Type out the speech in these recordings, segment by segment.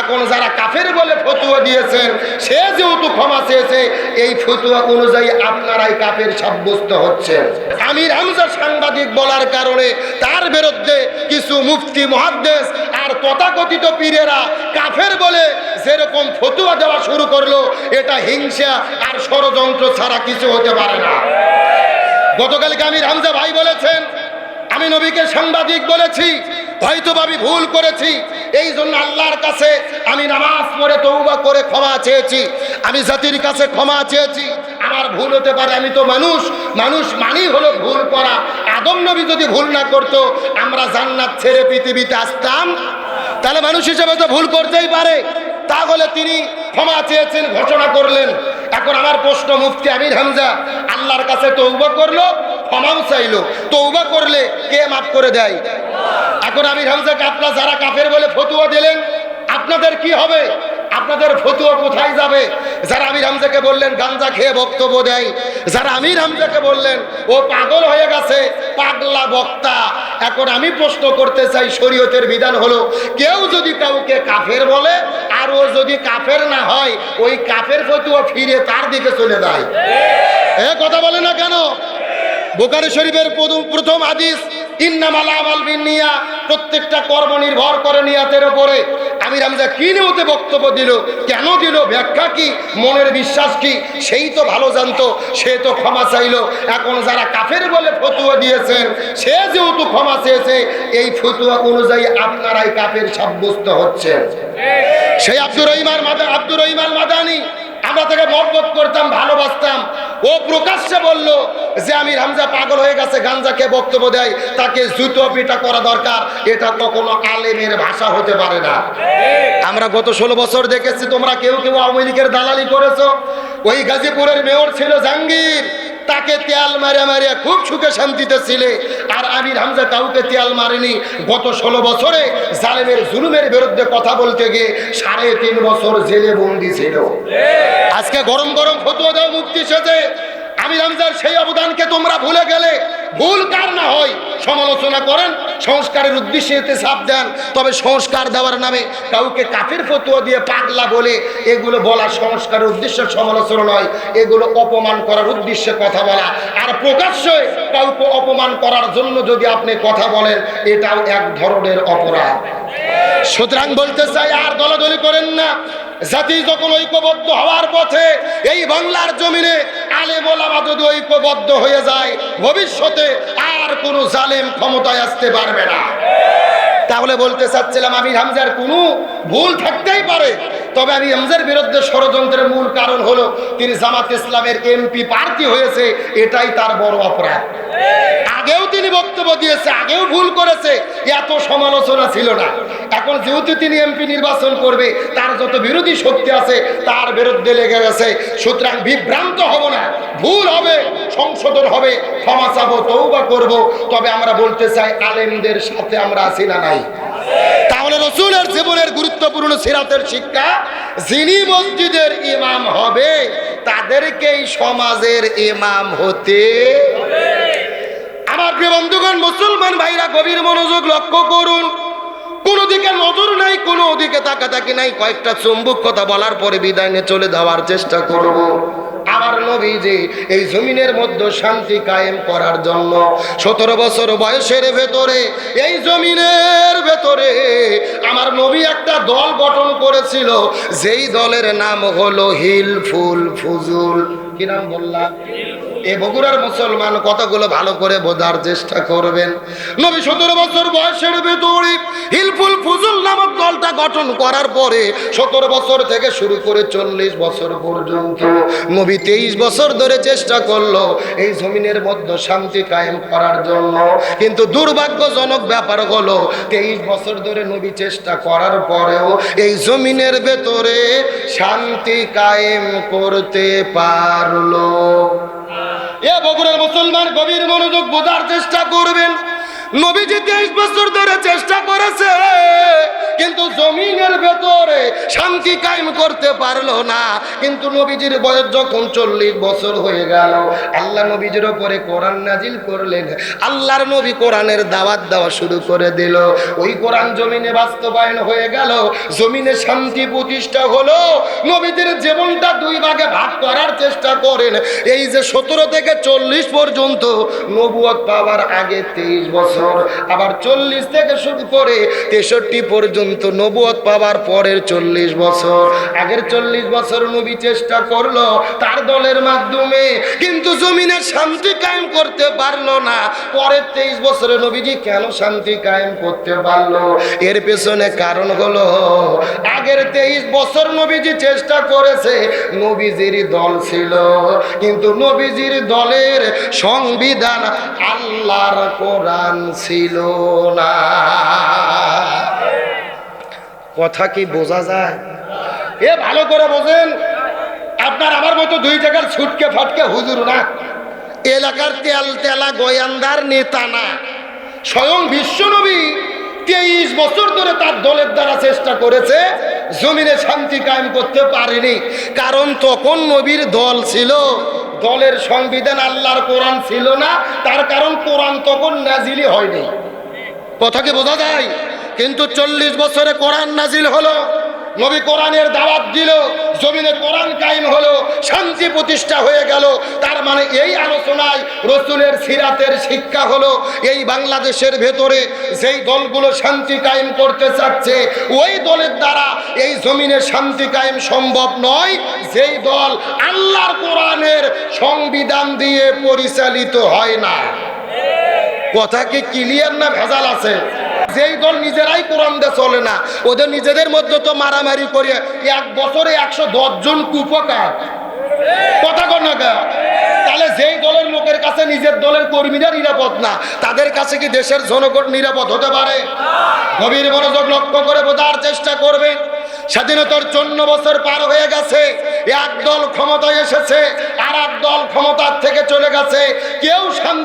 এখন যারা কাফের বলে ফতুয়া দিয়েছেন, সে যেহেতু ক্ষমা চেয়েছে, এই ফতুয়া অনুযায়ী আপনারাই কাফের সাব্যস্ত হচ্ছেন। আমির হামজা সাংবাদিক বলার কারণে তার বিরুদ্ধে কিছু মুফতি মহাদ্দেশ আর তথাকথিত পীরেরা কাফের বলে যেরকম ফতুয়া দেওয়া শুরু করল, এটা হিংসা আর ষড়যন্ত্র ছাড়া কিছু হতে পারে না। গতকালকে আমির হামজা ভাই বলেছেন, আমি নবীকে সাংবাদিক বলেছি হয়তো আমি ভুল করেছি এই জন্য আল্লাহর কাছে আমি নামাজ পড়ে তৌবা করে ক্ষমা চেয়েছি। আমি জাতির কাছে ক্ষমা চেয়েছি। আমার ভুল হতে পারে, আমি তো মানুষ। মানুষ মানেই হলো ভুল করা। আদম নবী যদি ভুল না করতো, আমরা জান্নাত ছেড়ে পৃথিবীতে আসতাম। তাহলে মানুষ হিসেবে তো ভুল করতেই পারে। তাহলে তিনি ক্ষমা চেয়েছেন, ঘোষণা করলেন। এখন আমার প্রশ্ন, মুফতি আমির হামজা, আল্লাহর কাছে তৌবা করল, ক্ষমাও চাইলো। তৌবা করলে কে মাফ করে দেয়? এখন আমির হামজাকে আপনারা যারা কাফের বলে ফতুয়া দিলেন, আপনাদের কি হবে? আপনাদের ফতুয়া কোথায় যাবে? যারা আমির হামজাকে বললেন, গাঞ্জা খেয়ে বক্তব্য দেয়। যারা আমির হামজাকে বললেন, ও পাগল হয়ে গেছে, পাগলা বক্তা। এখন আমি প্রশ্ন করতে চাই, শরীয়তের বিধান হলো, কেউ যদি কাউকে কাফের বলে, আর ও যদি কাফের না হয়, ওই কাফের ফতুয়া ফিরে তার দিকে চলে যায়। এ কথা বলে না কেন? বোকারি শরীফের প্রথম- হাদিস ইন্নামাল আমাল বিনিয়া প্রত্যেকটা কর্ম নির্ভর করে নিয়াতের উপরে। আমির হামজা কি নিয়তে বক্তব্য দিল, কেন দিল, ব্যাখ্যা কি, মনের বিশ্বাস কি, সেই তো ভালো জানতো, সে তো ক্ষমা চাইলো। এখন যারা কাফের বলে ফতুয়া দিয়েছেন সে যেহেতু ক্ষমা চেয়েছে, এই ফতুয়া অনুযায়ী আপনারাই কাফের সাব্যস্ত হচ্ছেন সেই আব্দুর রহিমার মাদা আব্দুর রহিমাল মাদানি আমরা তাকে মহব্বত করতাম ভালোবাসতাম। ও প্রকাশ্যে বলল যে আমি রামজা পাগল হয়ে গেছে গাঞ্জাকে বক্তব্য দেয়। তাকে জুতো পিটা করা দরকার। এটা কখনো আলেমের ভাষা হতে পারে না। আমরা গত ষোলো বছর দেখেছি তোমরা কেউ কেউ আওয়ামী লীগের দালালি করেছ। ওই গাজীপুরের মেয়র ছিল জাহাঙ্গীর। তাকে তেয়াল মারে মারে খুব সুখে শান্তিতে ছিলে। আর আমির হামজা কাউকে তেয়াল মারেনি। গত ষোলো বছরে জালেমের জুলুমের বিরুদ্ধে কথা বলতে গিয়ে সাড়ে তিন বছর জেলে বন্দি ছিল। আজকে গরম গরম ফতুয়া দাও মুক্তি সেজে, আমির হামজার সেই অবদানকে তোমরা ভুলে গেলে ভুল কার না হয়। সমালোচনা করেন, সংস্কারের উদ্দেশ্যে এতে চাপ দেন। তবে সংস্কার দেওয়ার নামে কাউকে কাফের ফতুয়া দিয়ে পাগলা বলে এগুলো বলা সংস্কারের উদ্দেশ্যে সমালোচনা নয়, এগুলো অপমান করার উদ্দেশ্যে কথা বলা। আর প্রকাশ্যে কাউকে অপমান করার জন্য যদি আপনি কথা বলেন, এটাও এক ধরনের অপরাধ। সুতরাং বলতে চাই, আর দলাদলি করেন না। জাতি যখন ঐক্যবদ্ধ হওয়ার পথে এই বাংলার জমিনে আলে বলামা যদি ঐক্যবদ্ধ হয়ে যায়, ভবিষ্যতে কোনো জালেম ক্ষমতায় আসতে পারবে না। তাহলে বলতে চাচ্ছিলাম, আমি হামজার কোনো ভুল থাকতেই পারে, তবে আমি হামজার বিরুদ্ধে ষড়যন্ত্রের মূল কারণ হলো তিনি জামাত ইসলামের এমপি প্রার্থী হয়েছে, এটাই তার বড় অপরাধ। আগেও তিনি বক্তব্য দিয়েছে, আগেও ভুল করেছে, এত সমালোচনা ছিল না। এখন যেহেতু তিনি এমপি নির্বাচন করবে, তার যত বিরোধী শক্তি আছে, তার বিরুদ্ধে লেগে গেছে। সুতরাং বিভ্রান্ত হব না। ভুল হবে, সংশোধন হবে, ক্ষমা চাবো তৌবা করব। তবে আমরা বলতে চাই, আলেমদের সাথে আমরা আছি না নাই। তাহলে রসুলের জীবনের গুরুত্বপূর্ণ সিরাতের শিক্ষা, যিনি মসজিদের ইমাম হবে, তাদেরকেই সমাজের ইমাম হতে আমার প্রিয় বন্ধুগণ, মুসলমান ভাইরা, গভীর মনোযোগ লক্ষ্য করুন। কোন দিকে নজর নাই, কোন দিকে তাকাতাকি নাই। কয়েকটা চুম্বুক কথা বলার পরে বিদায় নিয়ে চলে যাওয়ার চেষ্টা করব। আমার নবী যে এই জমিনের মধ্যে শান্তি কায়েম করার জন্য সতেরো বছর বয়সের ভেতরে, এই জমিনের ভেতরে আমার নবী একটা দল গঠন করেছিল। যেই দলের নাম হলো হিলফুল ফুজুল। কি নাম বললাম? এ বগুড়ার মুসলমান কতগুলো ভালো করে বোঝার চেষ্টা করবেন। নবী সতেরো বছর বয়সের ভেতরে হিলফুল ফুজুল নামক দলটা গঠন করার পরে সতেরো বছর থেকে শুরু করে চল্লিশ বছর পর্যন্ত নবী তেইশ বছর ধরে চেষ্টা করল এই জমিনের মধ্যে শান্তি কায়েম করার জন্য। কিন্তু দুর্ভাগ্যজনক ব্যাপার হলো, তেইশ বছর ধরে নবী চেষ্টা করার পরেও এই জমিনের ভেতরে শান্তি কায়েম করতে পারল। এ বগুড়ার মুসলমান গভীর মনোযোগ বোঝার চেষ্টা করবেন। নবীজি তেইশ বছর ধরে চেষ্টা করেছে, কিন্তু জমিনের ভেতরে শান্তি কায়েম করতে পারল না। কিন্তু নবীজির বয়স যখন চল্লিশ বছর হয়ে গেল, আল্লাহ নবীজির ওপরে কোরআন নাজিল করলেন। আল্লাহর নবী কোরআনের দাওয়াত দেওয়া শুরু করে দিল। ওই কোরআন জমিনে বাস্তবায়ন হয়ে গেল। জমিনে শান্তি প্রতিষ্ঠা হলো। নবীদের জীবনটা দুই ভাগে ভাগ করার চেষ্টা করেন। এই যে সতেরো থেকে চল্লিশ পর্যন্ত নবুয়ত পাওয়ার আগে তেইশ বছর, আবার চল্লিশ থেকে শুরু করে তেষট্টি পর্যন্ত নবুয়ত পাওয়ার পরের চল্লিশ বছর। আগের চল্লিশ বছর নবী চেষ্টা করল তার দলের মাধ্যমে, কিন্তু জমিনে শান্তি কায়েম করতে পারল না। পরের তেইশ বছরে নবীজি কেন শান্তি কায়েম করতে পারল? এর পেছনে কারণ হলো, আগের তেইশ বছর নবীজি চেষ্টা করেছে, নবীজির দল ছিল। কিন্তু নবীজির দলের সংবিধান আল্লাহর কোরআন ছিল না। কথা কি বোঝা যায়? এ ভালো করে বোঝেন, আপনার আমার মতো দুই জায়গার ছুটকে ফাটকে হুজুর না। এলাকার তেল তেলা গোয়ান্দার নেতা না। স্বয়ং বিশ্বনবী তেইশ বছর ধরে তার দলের দ্বারা চেষ্টা করেছে, জমিনে শান্তি কায়েম করতে পারেনি। কারণ তখন নবীর দল ছিল, দলের সংবিধান আল্লাহর কোরআন ছিল না, তার কারণ কোরআন তখন নাজিলি হয়নি। কথা কি বোঝা যায়? কিন্তু চল্লিশ বছরে কোরআন নাজিল হলো, নবী কোরআনের দাওয়াত দিল, জমিনে কোরআন কায়েম হলো, শান্তি প্রতিষ্ঠা হয়ে গেল। তার মানে এই আলোচনায় রসুলের সিরাতের শিক্ষা হলো, এই বাংলাদেশের ভেতরে যেই দলগুলো শান্তি কায়েম করতে চাচ্ছে, ওই দলের দ্বারা এই জমিনে শান্তি কায়েম সম্ভব নয়, যেই দল আল্লাহর কোরআনের সংবিধান দিয়ে পরিচালিত হয় না। কথা কি ক্লিয়ার না ভেজাল আছে? যেই দল নিজেরাই কোরআন দিয়ে চলে না, ওদের নিজেদের মধ্যে তো মারামারি করে এক বছরে একশো দশ জন কুপকার। কথা কর না তাহলে যেই দলের লোকের কাছে নিজের দলের কর্মীরা নিরাপদ না, তাদের কাছে কি দেশের জনগণ নিরাপদ হতে পারে? গভীর মনোযোগ লক্ষ্য করে বোঝার চেষ্টা করবে। স্বাধীনতার চন্ন বছর পার হয়ে গেছে, এক দল ক্ষমতায় এসেছে আর এক দল ক্ষমতার থেকে চলে গেছে। কেউ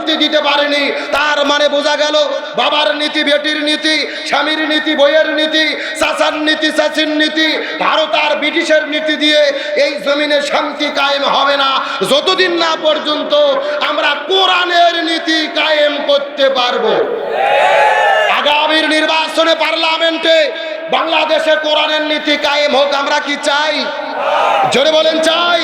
শান্তি দিতে পারেনি। তার মানে বোঝা গেল, বাবার নীতি, বেটির নীতি, স্বামীর নীতি, বইয়ের নীতি, চাচার নীতি, চাচির নীতি, ভারত আর ব্রিটিশের নীতি দিয়ে এই জমিনে শান্তি কায়েম হবে না। যতদিন না পর্যন্ত আমরা কোরআনের নীতি কায়েম করতে পারব। আগামীর নির্বাচনে পার্লামেন্টে বাংলাদেশে কোরআনের নীতি কায়েম হোক, আমরা কি চাই? জোরে বলেন, চাই।